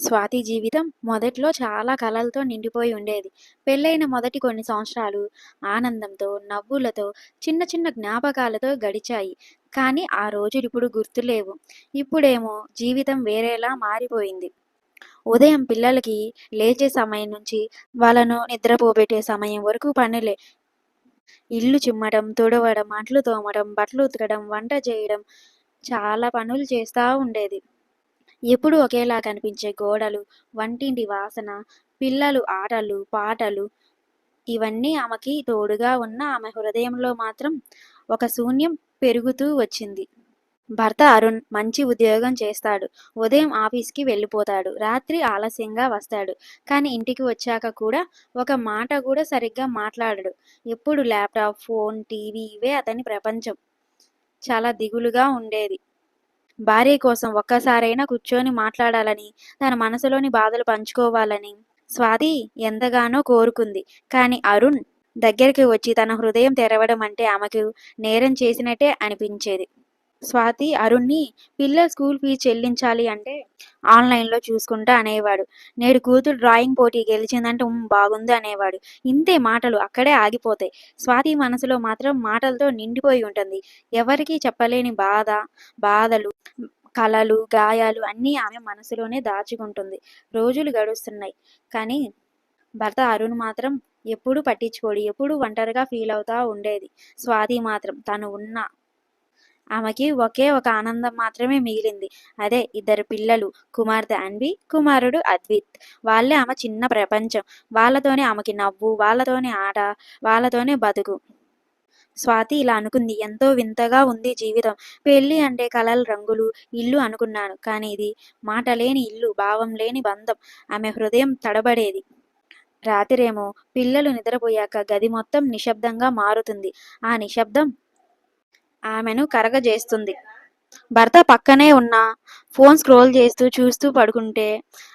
స్వాతి జీవితం మొదట్లో చాలా కలలతో నిండిపోయి ఉండేది. పెళ్ళైన మొదటి కొన్ని సంవత్సరాలు ఆనందంతో, నవ్వులతో, చిన్న చిన్న జ్ఞాపకాలతో గడిచాయి. కానీ ఆ రోజులిప్పుడు గుర్తులేవు. ఇప్పుడేమో జీవితం వేరేలా మారిపోయింది. ఉదయం పిల్లలకి లేచే సమయం నుంచి వాళ్ళను నిద్రపోబెట్టే సమయం వరకు పనులే. ఇల్లు చిమ్మటం, తుడవడం, అంట్లు తోమడం, బట్టలు ఉతకడం, వంట చేయడం చాలా పనులు చేస్తా ఉండేది. ఎప్పుడూ ఒకేలా కనిపించే గోడలు, వంటింటి వాసన, పిల్లలు ఆటలు, పాటలు ఇవన్నీ ఆమెకి తోడుగా ఉన్న ఆమె హృదయంలో మాత్రం ఒక శూన్యం పెరుగుతూ వచ్చింది. భర్త అరుణ్ మంచి ఉద్యోగం చేస్తాడు. ఉదయం ఆఫీస్‌కి వెళ్ళిపోతాడు. రాత్రి ఆలస్యంగా వస్తాడు. కానీ ఇంటికి వచ్చాక కూడా ఒక మాట కూడా సరిగ్గా మాట్లాడడు. ఎప్పుడు ల్యాప్‌టాప్, ఫోన్, టీవీ ఇవే అతని ప్రపంచం. చాలా దిగులుగా ఉండేది. భార్య కోసం ఒక్కసారైనా కూర్చొని మాట్లాడాలని, తన మనసులోని బాధలు పంచుకోవాలని స్వాతి ఎంతగానో కోరుకుంది. కానీ అరుణ్ దగ్గరికి వచ్చి తన హృదయం తెరవడం అంటే ఆమెకు నేరం చేసినట్టే అనిపించేది. స్వాతి అరుణ్‌ని పిల్లల స్కూల్ ఫీజు చెల్లించాలి అంటే ఆన్‌లైన్‌లో చూసుకుంటా అనేవాడు. నేడు కూతురు డ్రాయింగ్ పోటీ గెలిచిందంటే బాగుంది అనేవాడు. ఇంతే మాటలు అక్కడే ఆగిపోతాయి. స్వాతి మనసులో మాత్రం మాటలతో నిండిపోయి ఉంటుంది. ఎవరికీ చెప్పలేని బాధ, బాధలు, కళలు గాయాలు అన్నీ ఆమె మనసులోనే దాచుకుంటుంది. రోజులు గడుస్తున్నాయి. కానీ భర్త అరుణ్ మాత్రం ఎప్పుడూ పట్టించుకోడు. ఎప్పుడూ ఒంటరిగా ఫీల్ అవుతా ఉండేది. స్వాతి మాత్రం తను ఉన్న ఆమెకి ఒకే ఒక ఆనందం మాత్రమే మిగిలింది. అదే ఇద్దరు పిల్లలు. కుమార్తె అన్వి, కుమారుడు అద్విత్. వాళ్ళే ఆమె చిన్న ప్రపంచం. వాళ్ళతోనే ఆమెకి నవ్వు, వాళ్ళతోనే ఆట, వాళ్ళతోనే బతుకు. స్వాతి ఇలా అనుకుంది. ఎంతో వింతగా ఉంది జీవితం. పెళ్ళి అంటే కలల రంగులు, ఇల్లు అనుకున్నాను. కానీ ఇది మాట లేని ఇల్లు, భావం లేని బంధం. ఆమె హృదయం తడబడేది. రాత్రేమో పిల్లలు నిద్రపోయాక గది మొత్తం నిశ్శబ్దంగా మారుతుంది. ఆ నిశ్శబ్దం ఆమెను కరగజేస్తుంది. భర్త పక్కనే ఉన్న ఫోన్ స్క్రోల్ చేస్తూ చూస్తూ పడుకుంటే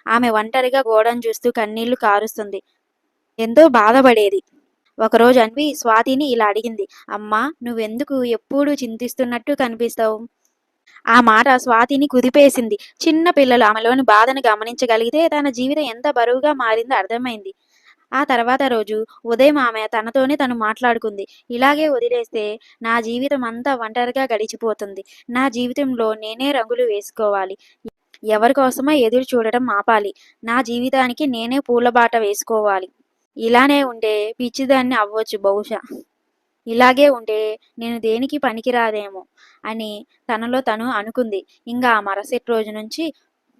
ఆమె ఒంటరిగా గోడను చూస్తూ కన్నీళ్ళు కారుస్తుంది. ఎంతో బాధపడేది. ఒకరోజు అన్వి స్వాతిని ఇలా అడిగింది. అమ్మా నువ్వెందుకు ఎప్పుడూ చింతిస్తున్నట్టు కనిపిస్తావు? ఆ మాట స్వాతిని కుదిపేసింది. చిన్న పిల్లలు ఆమెలోని బాధను గమనించగలిగితే తన జీవితం ఎంత బరువుగా మారిందో అర్థమైంది. ఆ తర్వాత రోజు ఉదయం ఆమె తనతోనే తను మాట్లాడుకుంది. ఇలాగే వదిలేస్తే నా జీవితం అంతా ఒంటరిగా గడిచిపోతుంది. నా జీవితంలో నేనే రంగులు వేసుకోవాలి. ఎవరి కోసమో ఎదురు చూడటం ఆపాలి. నా జీవితానికి నేనే పూలబాట వేసుకోవాలి. ఇలానే ఉంటే పిచ్చిదాన్ని అవ్వొచ్చు బహుశా. ఇలాగే ఉంటే నేను దేనికి పనికిరాదేమో అని తనలో తను అనుకుంది. ఇంకా ఆ మరుసటి రోజు నుంచి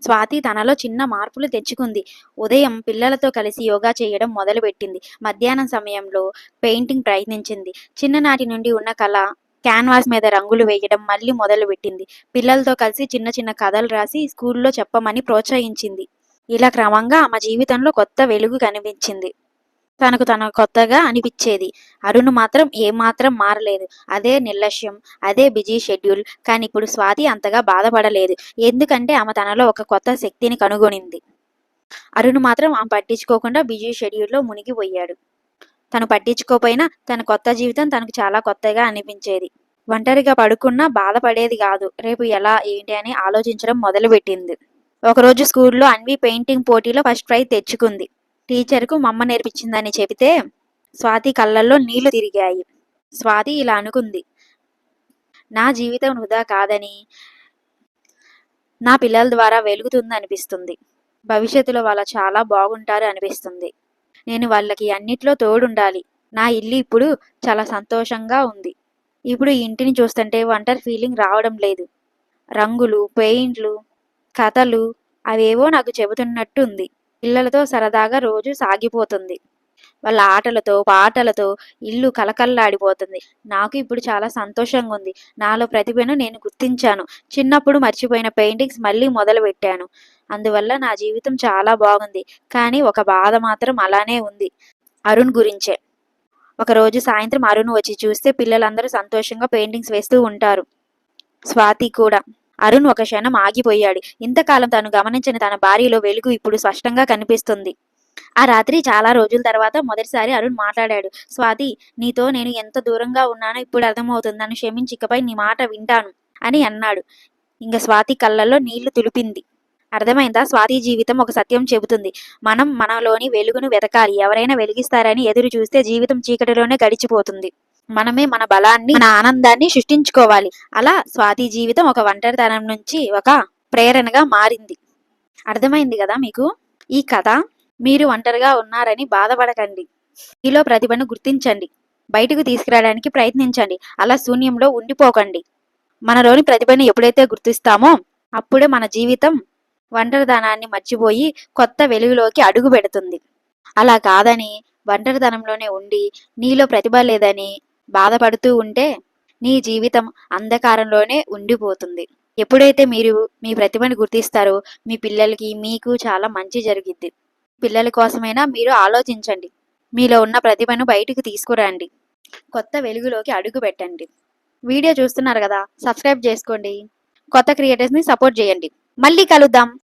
స్వాతి తనలో చిన్న మార్పులు తెచ్చుకుంది. ఉదయం పిల్లలతో కలిసి యోగా చేయడం మొదలుపెట్టింది. మధ్యాహ్నం సమయంలో పెయింటింగ్ ప్రయత్నించింది. చిన్ననాటి నుండి ఉన్న కళ క్యాన్వాస్ మీద రంగులు వేయడం మళ్ళీ మొదలుపెట్టింది. పిల్లలతో కలిసి చిన్న చిన్న కథలు రాసి స్కూల్లో చెప్పమని ప్రోత్సహించింది. ఇలా క్రమంగా ఆమె జీవితంలో కొత్త వెలుగు కనిపించింది. తనకు తన కొత్తగా అనిపించేది అరుణ్ మాత్రం ఏమాత్రం మారలేదు. అదే నిర్లక్ష్యం, అదే బిజీ షెడ్యూల్. కానీ ఇప్పుడు స్వాతి అంతగా బాధపడలేదు. ఎందుకంటే ఆమె తనలో ఒక కొత్త శక్తిని కనుగొనింది. అరుణ్ మాత్రం ఆమె పట్టించుకోకుండా బిజీ షెడ్యూల్‌లో మునిగిపోయాడు. తను పట్టించుకోపోయినా తన కొత్త జీవితం తనకు చాలా కొత్తగా అనిపించేది. ఒంటరిగా పడుకున్నా బాధపడేది కాదు. రేపు ఎలా, ఏంటి అని ఆలోచించడం మొదలుపెట్టింది. ఒకరోజు స్కూల్లో అన్వి పెయింటింగ్ పోటీలో ఫస్ట్ ప్రైజ్ తెచ్చుకుంది. టీచర్‌కు మమ్మ నేర్పించిందని చెబితే స్వాతి కళ్ళల్లో నీళ్ళు తిరిగాయి. స్వాతి ఇలా అనుకుంది. నా జీవితం వృధా కాదని, నా పిల్లల ద్వారా వెలుగుతుంది అనిపిస్తుంది భవిష్యత్తులో వాళ్ళు చాలా బాగుంటారు అనిపిస్తుంది. నేను వాళ్ళకి అన్నిట్లో తోడుండాలి. నా ఇల్లు ఇప్పుడు చాలా సంతోషంగా ఉంది. ఇప్పుడు ఈ ఇంటిని చూస్తుంటే వంటర్ ఫీలింగ్ రావడం లేదు. రంగులు, పెయింట్లు, కథలు అవేవో నాకు చెబుతున్నట్టు ఉంది. పిల్లలతో సరదాగా రోజు సాగిపోతుంది. వాళ్ళ ఆటలతో, పాటలతో ఇల్లు కళకళలాడిపోతుంది. నాకు ఇప్పుడు చాలా సంతోషంగా ఉంది. నాలో ప్రతిభను నేను గుర్తించాను. చిన్నప్పుడు మర్చిపోయిన పెయింటింగ్స్ మళ్ళీ మొదలు పెట్టాను అందువల్ల నా జీవితం చాలా బాగుంది. కానీ ఒక బాధ మాత్రం అలానే ఉంది. అరుణ్ గురించే. ఒకరోజు సాయంత్రం అరుణ్ వచ్చి చూస్తే పిల్లలందరూ సంతోషంగా పెయింటింగ్స్ వేస్తూ ఉంటారు. స్వాతి కూడా. అరుణ్ ఒక క్షణం ఆగిపోయాడు. ఇంతకాలం తను గమనించిన తన భార్యలో వెలుగు ఇప్పుడు స్పష్టంగా కనిపిస్తుంది. ఆ రాత్రి చాలా రోజుల తర్వాత మొదటిసారి అరుణ్ మాట్లాడాడు. స్వాతి నీతో నేను ఎంత దూరంగా ఉన్నానో ఇప్పుడు అర్థమవుతుంది. నన్ను క్షమించి ఇకపై నీ మాట వింటాను అని అన్నాడు. ఇంక స్వాతి కళ్ళల్లో నీళ్ళు తులిపింది అర్థమైందా స్వాతి జీవితం ఒక సత్యం చెబుతుంది మనం మనలోని వెలుగును వెతకాలి ఎవరైనా వెలిగిస్తారని ఎదురు చూస్తే జీవితం చీకటిలోనే గడిచిపోతుంది మనమే మన బలాన్ని మన ఆనందాన్ని సృష్టించుకోవాలి. అలా స్వాతి జీవితం ఒక ఒంటరితనం నుంచి ఒక ప్రేరణగా మారింది. అర్థమైంది కదా మీకు? ఈ కథ మీరు ఒంటరిగా ఉన్నారని బాధపడకండి. మీలో ప్రతిభను గుర్తించండి. బయటకు తీసుకురావడానికి ప్రయత్నించండి. అలా శూన్యంలో ఉండిపోకండి. మనలోని ప్రతిభని ఎప్పుడైతే గుర్తిస్తామో అప్పుడే మన జీవితం ఒంటరితనాన్ని మర్చిపోయి కొత్త వెలుగులోకి అడుగు పెడుతుంది అలా కాదని ఒంటరితనంలోనే ఉండి నీలో ప్రతిభ లేదని బాధపడుతూ ఉంటే నీ జీవితం అంధకారంలోనే ఉండిపోతుంది. ఎప్పుడైతే మీరు మీ ప్రతిభని గుర్తిస్తారో మీ పిల్లలకి మీకు చాలా మంచి జరిగిద్ది. పిల్లల కోసమైనా మీరు ఆలోచించండి. మీలో ఉన్న ప్రతిభను బయటకు తీసుకురండి. కొత్త వెలుగులోకి అడుగు పెట్టండి. వీడియో చూస్తున్నారు కదా సబ్స్క్రైబ్ చేసుకోండి. కొత్త క్రియేటర్స్ని సపోర్ట్ చేయండి. మళ్ళీ కలుద్దాం.